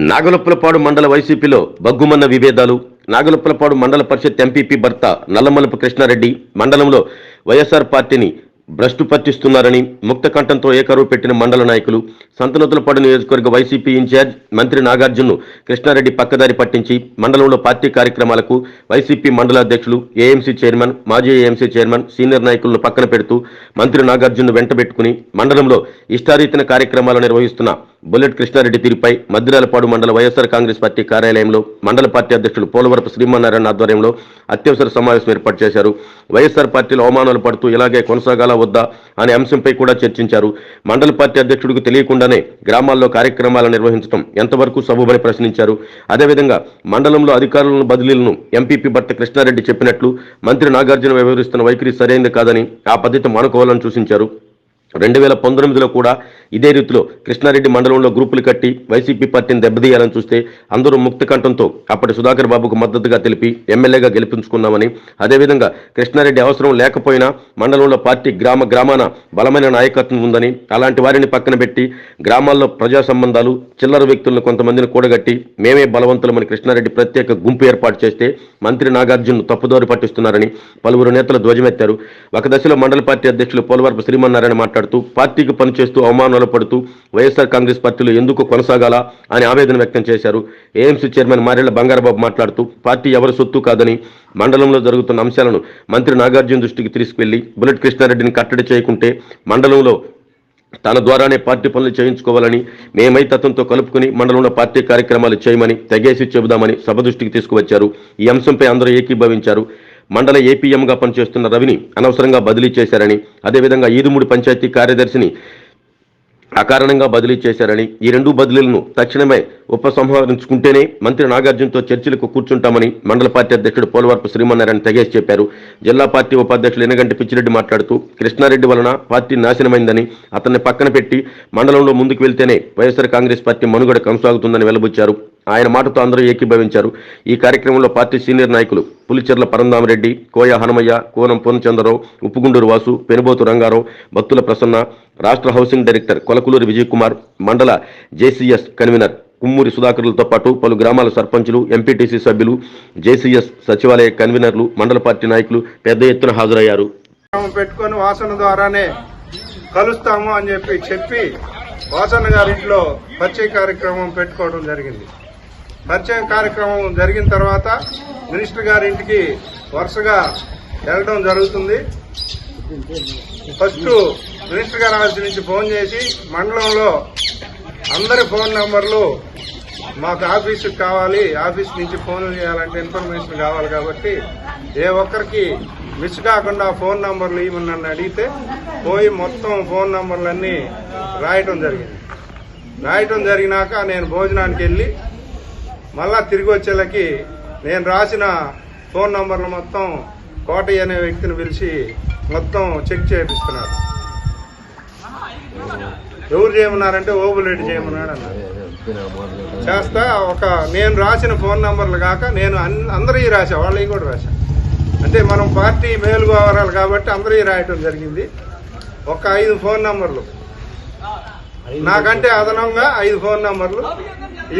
నాగలప్పలపాడు మండల వైసీపీలో బగ్గుమన్న విభేదాలు నాగలప్పలపాడు మండల పరిషత్ ఎంపీపీ భర్త నల్లమలపు కృష్ణారెడ్డి మండలంలో వైఎస్ఆర్ పార్టీని భ్రష్టు పట్టిస్తున్నారని ముక్త కంఠంతో ఏకరువు పెట్టిన మండల నాయకులు సంతనతులపాడు నియోజకవర్గ వైసీపీ ఇన్ఛార్జ్ మంత్రి నాగార్జున్ను కృష్ణారెడ్డి పక్కదారి పట్టించి మండలంలో పార్టీ కార్యక్రమాలకు వైసీపీ మండల అధ్యక్షులు ఏఎంసీ చైర్మన్ మాజీ ఏఎంసీ చైర్మన్ సీనియర్ నాయకులను పక్కన పెడుతూ మంత్రి నాగార్జున్ను వెంటబెట్టుకుని మండలంలో ఇష్టారీతిన కార్యక్రమాలు నిర్వహిస్తున్న బుల్లెట్ కృష్ణారెడ్డి తీరుపై మద్దిరాలపాడు మండల వైఎస్ఆర్ కాంగ్రెస్ పార్టీ కార్యాలయంలో మండల పార్టీ అధ్యక్షులు పోలవరపు శ్రీమన్నారాయణ ఆధ్వర్యంలో అత్యవసర సమావేశం ఏర్పాటు చేశారు. వైఎస్ఆర్ పార్టీలో అవమానాలు పడుతూ ఇలాగే కొనసాగాలా వద్దా అనే అంశంపై కూడా చర్చించారు. మండల పార్టీ అధ్యక్షుడికి తెలియకుండానే గ్రామాల్లో కార్యక్రమాలు నిర్వహించడం ఎంతవరకు సబబని ప్రశ్నించారు. అదేవిధంగా మండలంలో అధికారులను బదిలీలను ఎంపీపీ భర్త కృష్ణారెడ్డి చెప్పినట్లు మంత్రి నాగార్జున వ్యవహరిస్తున్న వైఖరి సరైనది కాదని ఆ పద్ధతి మానుకోవాలని సూచించారు. రెండు వేల పంతొమ్మిదిలో కూడా ఇదే రీతిలో కృష్ణారెడ్డి మండలంలో గ్రూపులు కట్టి వైసీపీ పార్టీని దెబ్బతీయాలని చూస్తే అందరూ ముక్త కంఠంతో అప్పటి సుధాకర్ బాబుకు మద్దతుగా తెలిపి ఎమ్మెల్యేగా గెలిపించుకున్నామని. అదేవిధంగా కృష్ణారెడ్డి అవసరం లేకపోయినా మండలంలో పార్టీ గ్రామ గ్రామాన బలమైన నాయకత్వం ఉందని అలాంటి వారిని పక్కన పెట్టి గ్రామాల్లో ప్రజా సంబంధాలు చిల్లర వ్యక్తులను కొంతమందిని కూడగట్టి మేమే బలవంతులమని కృష్ణారెడ్డి ప్రత్యేక గుంపు ఏర్పాటు చేస్తే మంత్రి నాగార్జున్ తప్పుదోరి పట్టిస్తున్నారని పలువురు నేతలు ధ్వజమెత్తారు. ఒక దశలో మండల పార్టీ అధ్యక్షులు పోలవరపు శ్రీమన్నారాయణ మాట్లాడుతూ పార్టీకి పనిచేస్తూ అవమానాలు పడుతూ వైఎస్ఆర్ కాంగ్రెస్ పార్టీలో ఎందుకు కొనసాగాలా అని ఆవేదన వ్యక్తం చేశారు. ఏఎంసీ చైర్మన్ మారెళ్ళ బంగారబాబు మాట్లాడుతూ పార్టీ ఎవరి సొత్తు కాదని మండలంలో జరుగుతున్న అంశాలను మంత్రి నాగార్జున దృష్టికి తీసుకెళ్ళి బుల్లెట్ కృష్ణారెడ్డిని కట్టడి చేయకుంటే మండలంలో తన ద్వారానే పార్టీ పనులు చేయించుకోవాలని మేమై తత్వంతో కలుపుకుని మండలంలో పార్టీ కార్యక్రమాలు చేయమని తెగేసి చెబుదామని సభ దృష్టికి తీసుకువచ్చారు. ఈ అంశంపై అందరూ ఏకీభవించారు. మండల ఏపీఎంగా పనిచేస్తున్న రవిని అనవసరంగా బదిలీ చేశారని అదేవిధంగా ఈదుమూడి పంచాయతీ కార్యదర్శిని అకారణంగా బదిలీ చేశారని ఈ రెండు బదిలీలను తక్షణమే ఉపసంహరించుకుంటేనే మంత్రి నాగార్జునతో చర్చలకు కూర్చుంటామని మండల పార్టీ అధ్యక్షుడు పోలవరపు శ్రీమన్నారాయణ తెగేసి చెప్పారు. జిల్లా పార్టీ ఉపాధ్యక్షులు ఎనగంటి పిచ్చిరెడ్డి మాట్లాడుతూ కృష్ణారెడ్డి వలన పార్టీ నాశనమైందని అతన్ని పక్కన పెట్టి మండలంలో ముందుకు వెళ్తేనే వైఎస్ఆర్ కాంగ్రెస్ పార్టీ మనుగడ కొనసాగుతుందని వెలబుచ్చారు ఆయన మాటతో అందరూ ఏకీభవించారు. ఈ కార్యక్రమంలో పార్టీ సీనియర్ నాయకులు పులిచెర్ల పరందామరెడ్డి కోయ హనుమయ్య కోనం పూర్ణచంద్రరావు ఉప్పుగుండూరు వాసు పెనుబోతు రంగారావు భక్తుల ప్రసన్న రాష్ట్ర హౌసింగ్ డైరెక్టర్ కొలకులూరి విజయ్ కుమార్ మండల జేసీఎస్ కన్వీనర్ కుమ్మూరి సుధాకర్లతో పాటు పలు గ్రామాల సర్పంచులు ఎంపీటీసీ సభ్యులు జేసీఎస్ సచివాలయ కన్వీనర్లు మండల పార్టీ నాయకులు పెద్ద ఎత్తున హాజరయ్యారు. పెట్టుకొని వాసన ద్వారానే కలుస్తాము అని చెప్పి చెప్పి వాసన గారింట్లో పరిచయ కార్యక్రమం పెట్టుకోవడం జరిగింది. పరిచయం కార్యక్రమం జరిగిన తర్వాత మినిస్టర్ గారింటికి వరుసగా వెళ్ళడం జరుగుతుంది. ఫస్ట్ మినిస్టర్ గారి ఆఫీస్ నుంచి ఫోన్ చేసి మండలంలో అందరి ఫోన్ నంబర్లు మాకు ఆఫీసుకి కావాలి ఆఫీస్ నుంచి ఫోన్లు చేయాలంటే ఇన్ఫర్మేషన్ కావాలి కాబట్టి ఏ ఒక్కరికి మిస్ కాకుండా ఫోన్ నంబర్లు ఇవ్వమని నన్ను అడిగితే పోయి మొత్తం ఫోన్ నంబర్లన్నీ రాయటం జరిగింది. రాయటం జరిగినాక నేను భోజనానికి వెళ్ళి మళ్ళా తిరిగి వచ్చేళ్ళకి నేను రాసిన ఫోన్ నంబర్లు మొత్తం కోటయ్య అనే వ్యక్తిని పిలిచి మొత్తం చెక్ చేపిస్తున్నారు. ఎవరు చేయమన్నారంటే ఓబులెడ్డి చేయమన్నాడు అన్నారు. చేస్తా ఒక నేను రాసిన ఫోన్ నంబర్లు కాక నేను అన్- అందరికీ రాసా వాళ్ళవి కూడా రాసా అంటే మనం పార్టీ మేలు కాబట్టి అందరికీ రాయటం జరిగింది. ఒక ఐదు ఫోన్ నంబర్లు. నాకంటే అదనంగా ఐదు ఫోన్ నంబర్లు.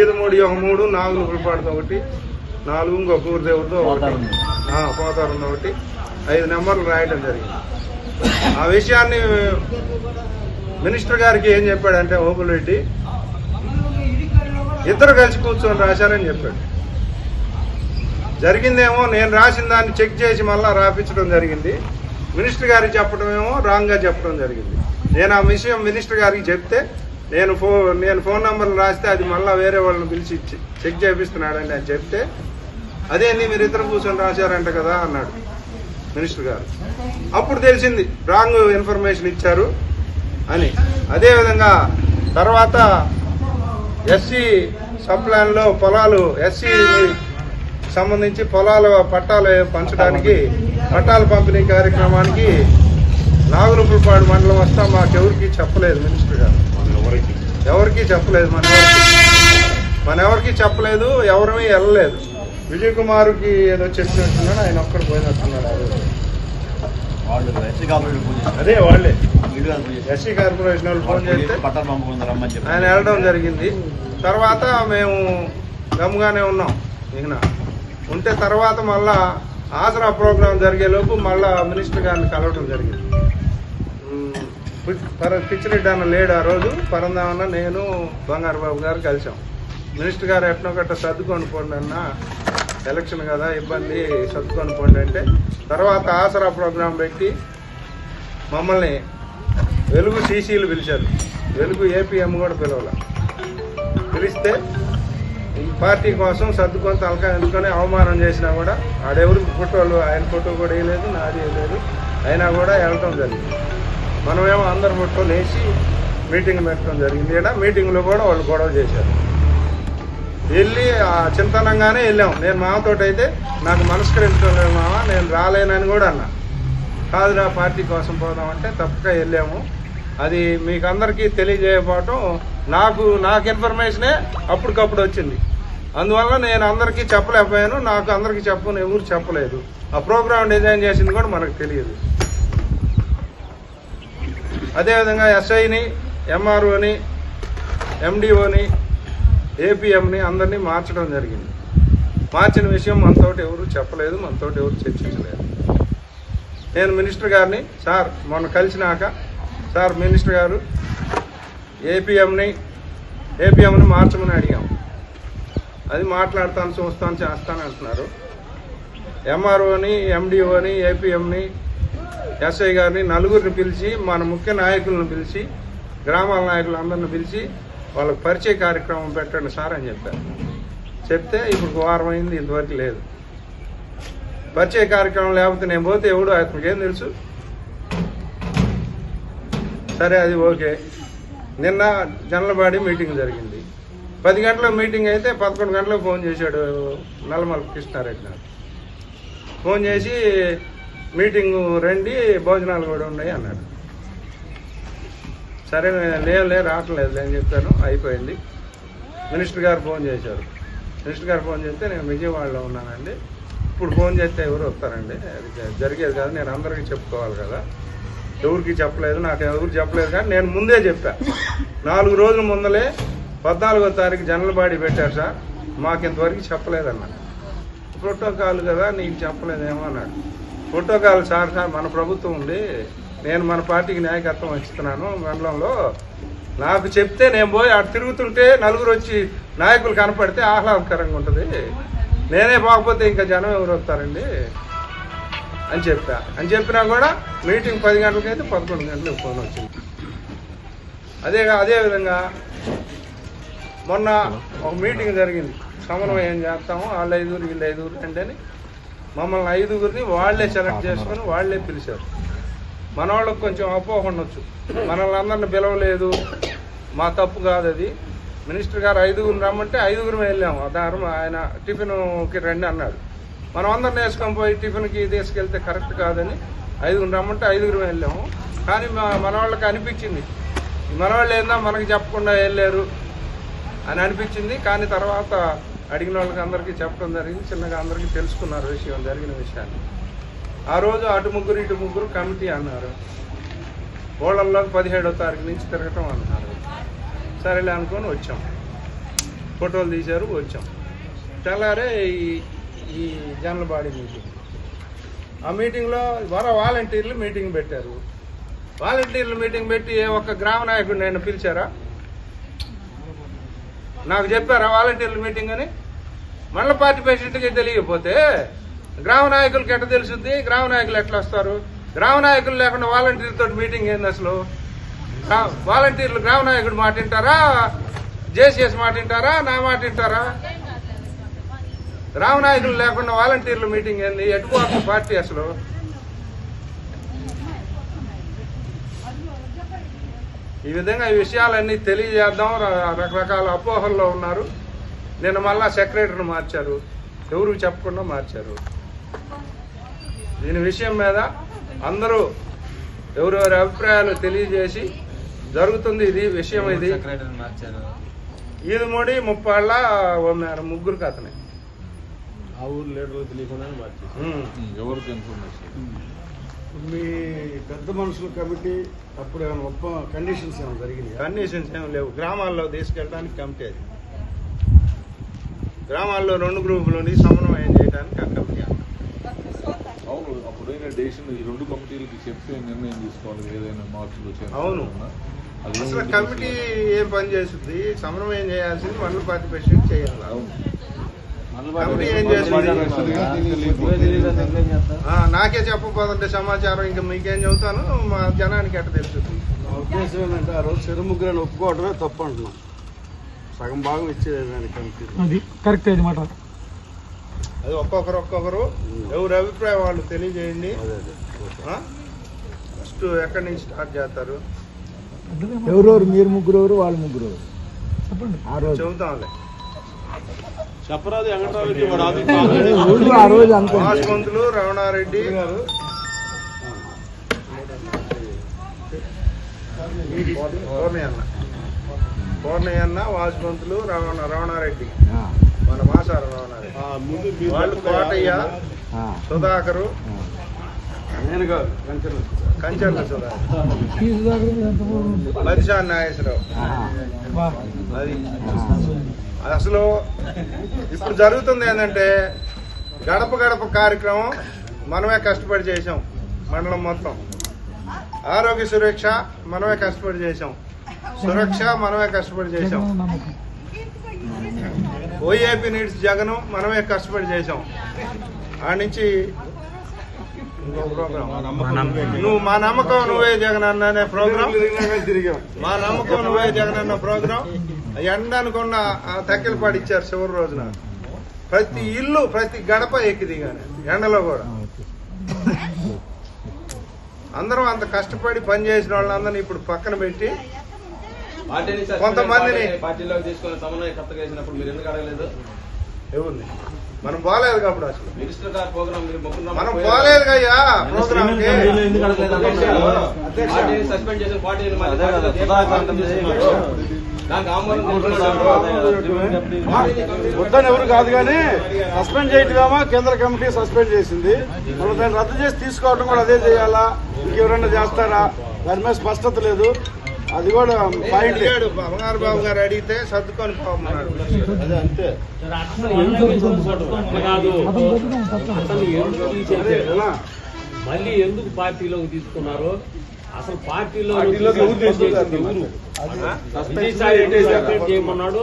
ఈదు మూడు ఒక మూడు నాలుగు పులిపాడుతో ఒకటి నాలుగు ఇంకో పూర్దేవుడితో ఒకటి. పోతారుంది ఒకటి. ఐదు నెంబర్లు రాయటం జరిగింది. ఆ విషయాన్ని మినిస్టర్ గారికి ఏం చెప్పాడంటే ఓపులరెడ్డి ఇద్దరు కలిసి కూర్చొని రాశారని చెప్పాడు. జరిగిందేమో నేను రాసిన దాన్ని చెక్ చేసి మళ్ళా రాపించడం జరిగింది. మినిస్టర్ గారికి చెప్పడమేమో రాంగ్గా చెప్పడం జరిగింది. నేను ఆ విషయం మినిస్టర్ గారికి చెప్తే నేను ఫో నేను ఫోన్ నంబర్లు రాస్తే అది మళ్ళీ వేరే వాళ్ళని పిలిచి ఇచ్చి చెక్ చేపిస్తున్నాడని నేను చెప్తే అదేంది మీరు ఇద్దరు కూర్చొని రాశారంట కదా అన్నాడు మినిస్టర్ గారు. అప్పుడు తెలిసింది రాంగ్ ఇన్ఫర్మేషన్ ఇచ్చారు అని. అదేవిధంగా తర్వాత ఎస్సీ సప్లాన్లో పొలాలు ఎస్సీ సంబంధించి పొలాల పట్టాలు పంచడానికి పట్టాల పంపిణీ కార్యక్రమానికి నాగులుపులపాడు మండలం వస్తా మాకెవరికి చెప్పలేదు మినిస్టర్ గారు. ఎవరికి. చెప్పలేదు మన ఎవరికి మన ఎవరికి చెప్పలేదు ఎవరమీ వెళ్ళలేదు. విజయ్ కుమార్కి ఏదో చెప్పినట్టున్నాడు ఆయన ఒక్కడు పోయినట్టున్నాడు. అదే వాళ్ళే. ఎస్సీ కార్పొరేషన్ వాళ్ళు ఫోన్ చేస్తే ఆయన వెళ్ళడం జరిగింది. తర్వాత మేము గమ్గానే ఉన్నాం ఇక ఉంటే తర్వాత మళ్ళా ఆసరా ప్రోగ్రాం జరిగేలోపు మళ్ళా మినిస్టర్ గారిని కలవడం జరిగింది. పర- పిచ్చిరెడ్డి అన్న లేడు ఆ రోజు. పరందామన్న నేను బంగారు బాబు గారు కలిసాం. మినిస్టర్ గారు ఎట్నో గట్ట సర్దుకొని పోండి అన్న. ఎలక్షన్ కదా ఇబ్బంది సర్దుకొని పోండి అంటే. తర్వాత ఆసరా ప్రోగ్రాం పెట్టి మమ్మల్ని వెలుగు సీసీలు పిలిచారు. వెలుగు ఏపీఎం కూడా పిలవాల. పిలిస్తే ఈ పార్టీ కోసం సర్దుకొని తలకాయ ఎందుకని అవమానం చేసినా కూడా ఆడెవరికి ఫోటోలు ఆయన ఫోటో కూడా వేయలేదు నాది వేయలేదు అయినా కూడా వెళ్ళటం జరిగింది. మనమేమో అందరు ఫోటోలు వేసి మీటింగ్ పెట్టడం జరిగింది. ఇక్కడ మీటింగ్లో కూడా వాళ్ళు గొడవ చేశారు. వెళ్ళి ఆ చింతనంగానే వెళ్ళాం. నేను మామతోటి అయితే నాకు మనస్కరించలేదు మామ నేను రాలేనని కూడా అన్నా. కాదురా పార్టీ కోసం పోదామంటే తప్పక వెళ్ళాము. అది మీకు అందరికీ తెలియజేయపోవటం నాకు నాకు ఇన్ఫర్మేషనే అప్పటికప్పుడు వచ్చింది. అందువల్ల నేను అందరికీ చెప్పలేకపోయాను నాకు అందరికీ చెప్పను ఎవరు చెప్పలేదు. ఆ ప్రోగ్రామ్ డిజైన్ చేసింది కూడా మనకు తెలియదు. అదేవిధంగా ఎస్ఐని ఎంఆర్ఓని ఎండిఓని ఏపీఎంని అందరినీ మార్చడం జరిగింది. మార్చిన విషయం మనతోటి ఎవరు చెప్పలేదు మనతోటి ఎవరు చర్చించలేదు. నేను మినిస్టర్ గారిని సార్ మొన్న కలిసినాక సార్ మినిస్టర్ గారు ఏపీఎంని ఏపీఎంని మార్చమని అడిగాం. అది మాట్లాడతాను చూస్తాను చేస్తాను అంటున్నారు. ఎంఆర్ఓని ఎండిఓని ఏపీఎంని ఎస్ఐ గారిని నలుగురిని పిలిచి మన ముఖ్య నాయకులను పిలిచి గ్రామాల నాయకులందరిని పిలిచి వాళ్ళకి పరిచయ కార్యక్రమం పెట్టండి సార్ అని చెప్పారు. చెప్తే ఇప్పుడు వారం అయింది ఇంతవరకు లేదు. పరిచయ కార్యక్రమం లేకపోతే నేను పోతే ఎవడు? అతనికి ఏం తెలుసు? సరే అది ఓకే. నిన్న జనలబాడి మీటింగ్ జరిగింది. పది గంటల మీటింగ్ అయితే పదకొండు గంటలకు ఫోన్ చేశాడు నల్లమల కృష్ణారెడ్డి నాకు ఫోన్ చేసి మీటింగ్ రండి భోజనాలు కూడా ఉన్నాయి అన్నాడు. సరే లేవు లేదు రావట్లేదు అని చెప్పాను అయిపోయింది. మినిస్టర్ గారు ఫోన్ చేశారు. మినిస్టర్ గారు ఫోన్ చేస్తే నేను విజయవాడలో ఉన్నానండి. ఇప్పుడు ఫోన్ చేస్తే ఎవరు వస్తారండి? అది జరిగేది కాదు నేను అందరికీ చెప్పుకోవాలి కదా. ఎవరికి చెప్పలేదు నాకు ఎవరు చెప్పలేదు కానీ నేను ముందే చెప్పా. నాలుగు రోజుల ముందలే పద్నాలుగో తారీఖు జనరల్ పెట్టారు సార్. మాకు ఇంతవరకు చెప్పలేదన్నా ప్రోటోకాల్ కదా నీకు చెప్పలేదేమో అన్నాడు. ప్రోటోకాల్ సార్ సార్ మన ప్రభుత్వం ఉంది. నేను మన పార్టీకి నాయకత్వం ఇస్తున్నాను మండలంలో. నాకు చెప్తే నేను పోయి అటు తిరుగుతుంటే నలుగురు వచ్చి నాయకులు కనపడితే ఆహ్లాదకరంగా ఉంటుంది. నేనే పోకపోతే ఇంకా జనం ఎవరు వస్తారండి? అని చెప్పా. అని చెప్పినా కూడా మీటింగ్ పది గంటలకైతే పదకొండు గంటలకు ఫోన్ వచ్చింది. అదే అదేవిధంగా మొన్న ఒక మీటింగ్ జరిగింది. సమన్వయం చేస్తాము. వాళ్ళు ఐదుగురు వీళ్ళు ఐదుగురు అంటే అని మమ్మల్ని ఐదుగురిని వాళ్ళే సెలెక్ట్ చేసుకొని వాళ్ళే పిలిచారు. మన వాళ్ళకి కొంచెం అపోహ ఉండొచ్చు. మనల్ని అందరిని పిలవలేదు. మా తప్పు కాదు అది. మినిస్టర్ గారు ఐదుగురు రమ్మంటే ఐదుగురు వెళ్ళాము. దాని ఆయన టిఫిన్కి రండి అన్నాడు. మనం అందరిని వేసుకొని పోయి టిఫిన్కి తీసుకెళ్తే కరెక్ట్ కాదని ఐదుగురు రమ్మంటే ఐదుగురు వెళ్ళాము. కానీ మా మన వాళ్ళకి అనిపించింది. ఈ మన వాళ్ళు ఏందా మనకి చెప్పకుండా వెళ్ళారు అని అనిపించింది. కానీ తర్వాత అడిగిన వాళ్ళకి అందరికీ చెప్పడం జరిగింది చిన్నగా అందరికీ తెలుసుకున్నారు విషయం జరిగిన విషయాన్ని. ఆ రోజు అటు ముగ్గురు ఇటు ముగ్గురు కమిటీ అన్నారు. ఓళ్ళల్లో పదిహేడో తారీఖు నుంచి తిరగటం అన్నారు. సరేలే అనుకొని వచ్చాం. ఫోటోలు తీశారు వచ్చాం. తెల్లారే ఈ ఈ జనరల్ బాడీ మీటింగ్. ఆ మీటింగ్లో వర వాలంటీర్లు మీటింగ్ పెట్టారు. వాలంటీర్లు మీటింగ్ పెట్టి ఏ ఒక్క గ్రామ నాయకుడిని ఆయన పిలిచారా? నాకు చెప్పారా వాలంటీర్ల మీటింగ్ అని? మండల పార్టీ ప్రెసిడెంట్కి తెలియకపోతే గ్రామ నాయకులకి ఎట్లా తెలుసుద్ది గ్రామ నాయకులు ఎట్లా వస్తారు? గ్రామ నాయకులు లేకుండా వాలంటీర్లతో మీటింగ్ ఏంది అసలు? వాలంటీర్లు గ్రామ నాయకుడు మాట వింటారా? జేసీఎస్ మాట వింటారా? నా మాట వింటారా? గ్రామ నాయకులు లేకుండా వాలంటీర్ల మీటింగ్ ఏంది? ఎటుపోతుంది పార్టీ అసలు? ఈ విధంగా ఈ విషయాలన్నీ తెలియజేద్దాం. రకరకాల అపోహల్లో ఉన్నారు. నిన్న మళ్ళా సెక్రటరీని మార్చారు. ఎవరు చెప్పకుండా మార్చారు. దీని విషయం మీద అందరూ ఎవరెవరి అభిప్రాయాలు తెలియజేసి జరుగుతుంది ఇది విషయం ఇది. మార్చారు? ఈదుమూడి ముప్పాళ్ళ ఉన్నారు ముగ్గురికి అతనే ఆ ఊరు లీడర్లు తెలియకుండా. ఎవరికి ఇన్ఫర్మేషన్? మీ పెద్ద మనుషుల కమిటీ అప్పుడు ఏమైనా ఒప్ప కండిషన్స్ ఏమైనా జరిగినాయి? కండిషన్స్ ఏం లేవు. గ్రామాల్లో తీసుకెళ్ళడానికి కమిటీ అది. గ్రామాల్లో రెండు గ్రూపులని సమన్వయం చేయడానికి ఆ కమిటీ. అవును అప్పుడైనా డెసిషన్ ఈ రెండు కమిటీలకి చెప్తే నిర్ణయం తీసుకోవాలి ఏదైనా మార్పులు అవును. అసలు కమిటీ ఏం పని చేస్తుంది? సమన్వయం చేయాల్సింది మండల పార్టీ ప్రెసిడెంట్ చేయాలి? కమిటీ ఏం చేస్తుంది? ఆ, నాకే చెప్పబోతుంటే సమాచారం ఇంకా మీకేం చెబుతాను? మా జనానికి ఎట్ట తెలుస్తుంది? ఉద్దేశం ఏంటంటే ఆ రోజు చెరు ముగ్గురని ఒప్పుకోవడమే తప్పు అంటున్నాం. సగం భాగం కమిటీ. అది కరెక్ట్ అది మాట. అది ఒక్కొక్కరు ఒక్కొక్కరు. ఎవరి అభిప్రాయం వాళ్ళు తెలియజేయండి. అదే అదే. ఫస్ట్ ఎక్కడి నుంచి స్టార్ట్ చేస్తారు? ఎవరెవరు? మీరు ముగ్గురు ఎవరు వాళ్ళు ముగ్గురు ఎవరు చెప్పండి. ఆ రోజు. చెబుతాంలే. చెప్పరాదు వెంకటరావు వాడు ఆ రోజు రమణారెడ్డి. రమణ రమణారెడ్డి. ఆ, మన మాసార రమణారెడ్డి. వాళ్ళు కోటయ్య ఆ, సుధాకరు. నేను కాదు కంచెలు కంచెర్ల సుధాకర్? మదిశాన్ నాగేశ్వరరావు. అది. అసలు ఇప్పుడు జరుగుతుంది ఏంటంటే గడప గడప కార్యక్రమం మనమే కష్టపడి చేసాం మండలం మొత్తం. ఆరోగ్య సురక్ష మనమే కష్టపడి చేసాం సురక్ష మనమే కష్టపడి చేసాం. ఓఏపీ నీడ్స్ జగను మనమే కష్టపడి చేసాం ఆ నుంచి నువ్వు మా నమ్మకం నువ్వే జగన్ అన్న అనే ప్రోగ్రాం తిరిగాం మా నమ్మకం నువ్వే జగన్ అన్న ప్రోగ్రాం ఎండ అనుకున్న తక్కిలపాడు ఇచ్చారు చివరి రోజున. ప్రతి ఇల్లు ప్రతి గడప ఎక్కి దిగాను ఎండలో కూడా. అందరం అంత కష్టపడి పని చేసిన వాళ్ళందరినీ ఇప్పుడు పక్కన పెట్టి పార్టీని కొంతమందిని- పార్టీ- పార్టీలోకి సమన్వయకర్తగా మీరు ఎందుకు అడగలేదు? ఎవరిని మనం పోలేదు అప్పుడు అసలు. మినిస్టర్ గారి ప్రోగ్రామ్ మీరు ముగ్గురు మనం పోలేదు కయ్యా ప్రోగ్రామ్ సస్పెండ్ చేసిన పార్టీని వద్దని ఎవరు కాదు కానీ సస్పెండ్ చేయటమేమో కేంద్ర కమిటీ సస్పెండ్ చేసింది. మళ్ళీ దాన్ని రద్దు చేసి తీసుకోవడం కూడా అదే చేయాలా? ఇంకెవరన్నా చేస్తారా? దాని మీద స్పష్టత లేదు. అది కూడా పాయింట్ బంగారు బాబు గారు అడిగితే సర్దుకొని పోమన్నాడు. అదే అంతే? మళ్ళీ ఎందుకు పార్టీలోకి తీసుకున్నారు? అసలు పార్టీలో చేయమన్నాడు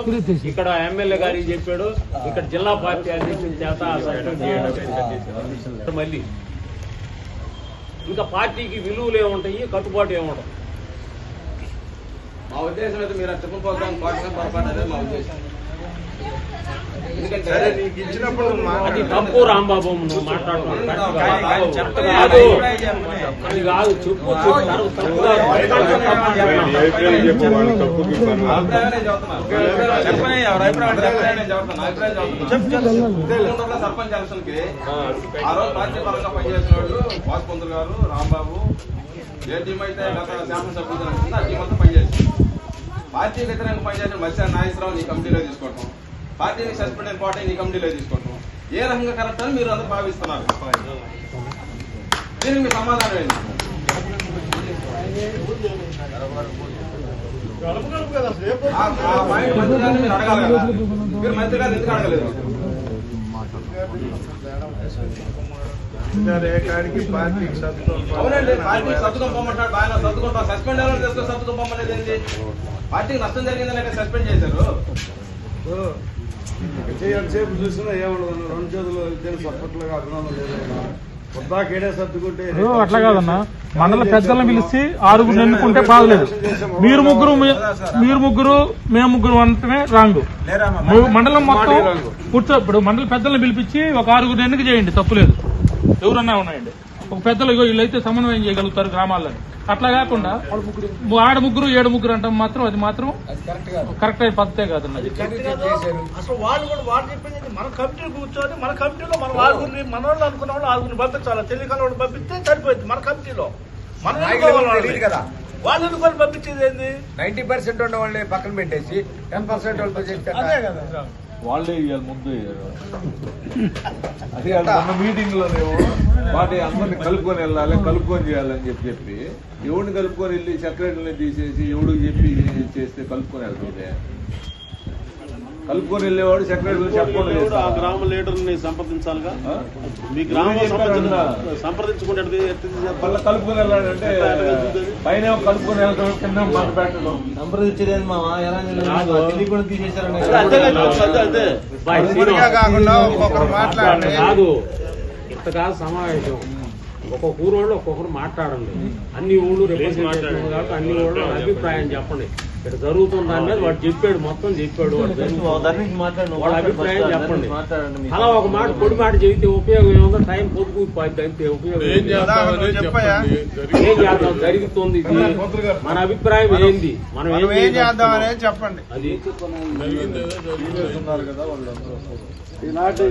ఇక్కడ ఎమ్మెల్యే గారికి చెప్పాడు? ఇక్కడ జిల్లా పార్టీ అధ్యక్షుల చేత సస్పెండ్ మళ్ళీ ఇంకా పార్టీకి విలువలు ఏముంటాయి? కట్టుబాటు ఏముంటాయి మా ఉద్దేశం అయితే మీరు ప్రోగ్రామ్ పార్టీ పొరపాటు అనేది మా ఉద్దేశం. సరే నీకు ఇచ్చినప్పుడు అది. తప్పు రాంబాబు నువ్వు మాట్లాడుతున్నావు. కాదు చెప్పు. సర్పంచ్ ఆ రోజు పార్టీ పరంగా పనిచేసిన వాళ్ళు వాసుపంతులు గారు రాంబాబు ఏ టీం అయితే గత శాసనసభ్యులు అనుకుంటే ఆ టీం అంతా పనిచేసింది. పార్టీ వ్యతిరేకంగా పనిచేసిన మత్స్య నాగేశ్వరరావు నీ కమిటీలో తీసుకోవటం. పార్టీని సస్పెండ్ అయిన పార్టీ ఈ కమిటీలో తీసుకోవటం ఏ రకంగా కరెక్ట్ అని మీరు అందరూ భావిస్తున్నారు? దీనికి మీ సమాధానం ఏంటి? మంత్రి మీరు అడగాలి కదా. మీరు మంత్రి ఎందుకు అడగలేదు? పార్టీకి అవునండి పార్టీ సర్దుకొని పోమంటాడు బాగా సర్దుకుంటాం సస్పెండ్ ఎవరు చేసుకొని సర్దుకొని ఏంటి పార్టీకి నష్టం జరిగిందని సస్పెండ్ చేశారు. చూసినా ఏముండదు. రెండు చేతులు తెలిసి సప్పట్లుగా అభినందన లేదు పొద్దాకేడే సర్దుకుంటే ఇప్పుడు అట్లా కాదన్న. మండల పెద్దలను పిలిచి ఆరుగురు ఎన్నుకుంటే బాగలేదు. మీరు ముగ్గురు మీరు ముగ్గురు మేము ముగ్గురు అంటేనే రాంగ్. మండలం మొత్తం కూర్చో ఇప్పుడు మండల పెద్దలను పిలిపించి ఒక ఆరుగురు ఎన్నిక చేయండి తప్పులేదు ఎవరన్నా ఉన్నాయండి? ఒక పెద్దలు ఇగో వీళ్ళైతే సమన్వయం చేయగలుగుతారు గ్రామాల్లో అట్లా కాకుండా ఆడ ముగ్గురు ఏడు ముగ్గురు అంటాం మాత్రం అది మాత్రం కరెక్ట్ అయిన పద్ధతే కాదన్నది అసలు వాళ్ళు కూడా వాళ్ళు చెప్పింది? మన కమిటీ కూర్చొని మన కమిటీలో మన ఆరుగురిని మన వాళ్ళు అనుకున్న వాళ్ళు ఆరుగురిని పంపించాలి? తెలియకల వాళ్ళు పంపిస్తే సరిపోయింది మన కమిటీలో. మనం వాళ్ళని. కదా. వాళ్ళు ఎన్నుకొని పంపించేది ఏంది? నైన్టీ పర్సెంట్ ఉన్న వాళ్ళని పక్కన పెట్టేసి టెన్ పర్సెంట్ చేస్తే అదే కదా. వాళ్ళే ఇవాళ ముందు. అదే అది మొన్న మీటింగ్ లోనేమో వాటి అందరిని కలుపుకొని వెళ్ళాలి కలుపుకొని చేయాలని చెప్పి చెప్పి ఎవడిని కలుపుకొని వెళ్ళి సెక్రటరీని తీసేసి ఎవడికి చెప్పి చేస్తే కలుపుకొని వెళ్తుంది కలుపుకొని వెళ్ళేవాడు సెక్రటరీ చెప్పకుండా ఎవడు ఆ? గ్రామ లీడర్ని సంప్రదించాలిగా? మీ గ్రామ? సంప్రదించుకుంటే మళ్ళీ కలుపుకొని వెళ్ళాలంటే పైన కలుపుకొని వెళ్ళడం కింద మాట పెట్టడం మాట్లాడండి కాదు ఇంత కాదు సమావేశం ఒక్కొక్క ఊరు వాళ్ళు ఒక్కొక్కరు మాట్లాడండి అన్ని ఊళ్ళు రిప్రజెంట్ కాబట్టి అన్ని ఊళ్ళో అభిప్రాయం చెప్పండి ఇక్కడ జరుగుతున్న దాని మీద వాడు చెప్పాడు మొత్తం చెప్పాడు వాడు. వాళ్ళ అభిప్రాయం చెప్పండి. అలా ఒక మాట పొడి మాట చెబితే ఉపయోగం ఏముందో టైం పొద్దుకుపోద్ది అంతే ఉపయోగం ఏం చేద్దాం? జరుగుతుంది ఇది. మన అభిప్రాయం ఏంది? మనం ఏం చేద్దాం? అనేది చెప్పండి. అది. ఉన్నారు కదా వాళ్ళందరూ ఈనాటి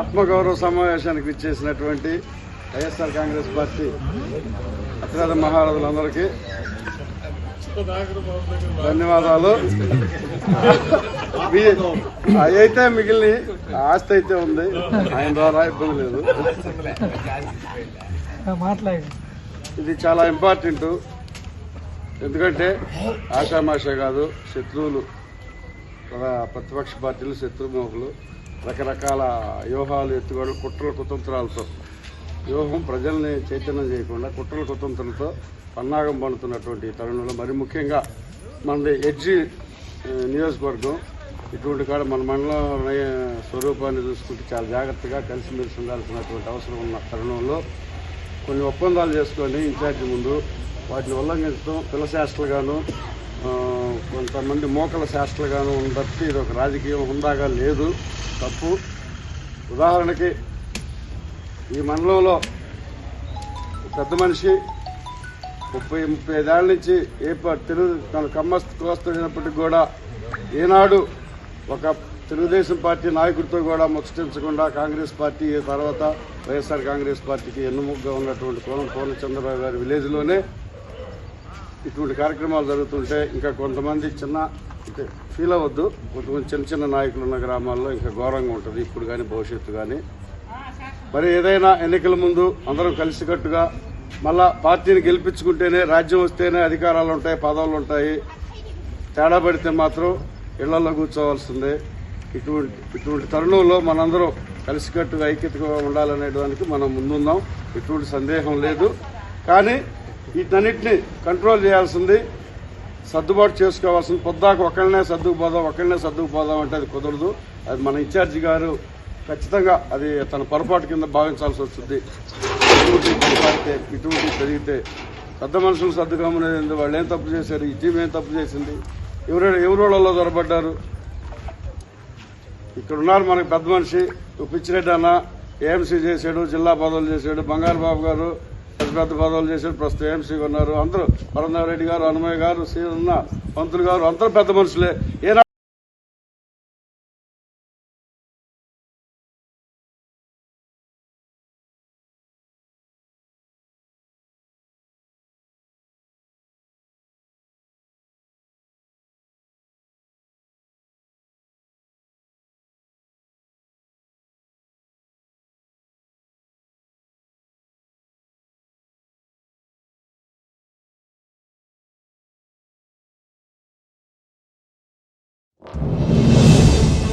ఆత్మగౌరవ సమావేశానికి విచ్చేసినటువంటి వైఎస్ఆర్ కాంగ్రెస్ పార్టీ అతిరథ మహారథులందరికీ ధన్యవాదాలు. అవి అయితే మిగిలిన ఆస్తి అయితే ఉంది. ఆయన ద్వారా ఇబ్బంది లేదు. ఇది చాలా ఇంపార్టెంట్ ఎందుకంటే ఆషామాషా కాదు శత్రువులు. ప్రతిపక్ష పార్టీలు శత్రుమోహులు. రకరకాల వ్యూహాలు ఎత్తుగడలు కుట్రల కుతంత్రాలతో. వ్యూహం ప్రజల్ని చైతన్యం చేయకుండా కుట్రల కుతంత్రులతో పన్నాగం పండుతున్నటువంటి తరుణంలో మరి ముఖ్యంగా మనది ఎడ్జి నియోజకవర్గం. ఇటువంటి కాడ మన మండలం స్వరూపాన్ని చూసుకుంటే చాలా జాగ్రత్తగా కలిసిమెలిసి ఉండాల్సినటువంటి అవసరం ఉన్న తరుణంలో కొన్ని ఒప్పందాలు చేసుకొని ఇన్ఛార్జి ముందు వాటిని ఉల్లంఘించడం పిల్ల కొంతమంది మోకల శాస్త్రగాను ఉన్న ఇది ఒక రాజకీయం హుందాగా లేదు. తప్పు. ఉదాహరణకి ఈ మండలంలో పెద్ద మనిషి ముప్పై ముప్పై ఐదేళ్ళ నుంచి ఏ తెలుగు తన కమ్మస్తు కోస్తున్నప్పటికి కూడా ఈనాడు ఒక తెలుగుదేశం పార్టీ నాయకుడితో కూడా ముచ్చటించకుండా కాంగ్రెస్ పార్టీ తర్వాత వైఎస్ఆర్ కాంగ్రెస్ పార్టీకి ఎన్నుముగ్గా ఉన్నటువంటి కోనం కోన చంద్రబాబు గారి విలేజ్లోనే ఇటువంటి కార్యక్రమాలు జరుగుతుంటే ఇంకా కొంతమంది చిన్న అంటే ఫీల్ అవ్వద్దు. కొంతమంది చిన్న చిన్న నాయకులు ఉన్న గ్రామాల్లో ఇంకా ఘోరంగా ఉంటుంది. ఇప్పుడు కానీ భవిష్యత్తు కానీ. మరి ఏదైనా ఎన్నికల ముందు అందరం కలిసికట్టుగా మళ్ళా పార్టీని గెలిపించుకుంటేనే రాజ్యం వస్తేనే అధికారాలు ఉంటాయి పదవులు ఉంటాయి. తేడా పడితే మాత్రం ఇళ్ళలో కూర్చోవాల్సిందే. ఇటువంటి ఇటువంటి తరుణంలో మనందరం కలిసికట్టుగా ఐక్యతగా ఉండాలనేదానికి మనం ముందున్నాం. ఎటువంటి సందేహం లేదు. కానీ వీటన్నిటిని కంట్రోల్ చేయాల్సింది సర్దుబాటు చేసుకోవాల్సింది. పొద్దాక ఒకళ్ళనే సర్దుకుపోదాం ఒకళ్ళనే సర్దుకుపోదాం అంటే అది కుదరదు. అది మన ఇన్ఛార్జి గారు ఖచ్చితంగా అది తన పొరపాటు కింద భావించాల్సి వస్తుంది. ఇటువంటి పొరపాటే ఇటువంటి జరిగితే పెద్ద మనుషులు సర్దుకోమనేది వాళ్ళు ఏం తప్పు చేశారు ఈ టీం ఏం తప్పు చేసింది ఎవరు ఎవరోళ్ళలో దొరబడ్డారు ఇక్కడ ఉన్నారు మనకి పెద్ద మనిషి పిచ్చిరెడ్డి అన్న ఏఎంసీ చేశాడు జిల్లా పదవులు చేశాడు బంగారు బాబు గారు పెద్ద పెద్ద పదవులు చేశాడు ప్రస్తుతం ఏఎంసీగా ఉన్నారు. అందరూ రెడ్డి గారు హనుమయ్య గారు సీనన్న పంతులు గారు అందరూ పెద్ద మనుషులే. ఏ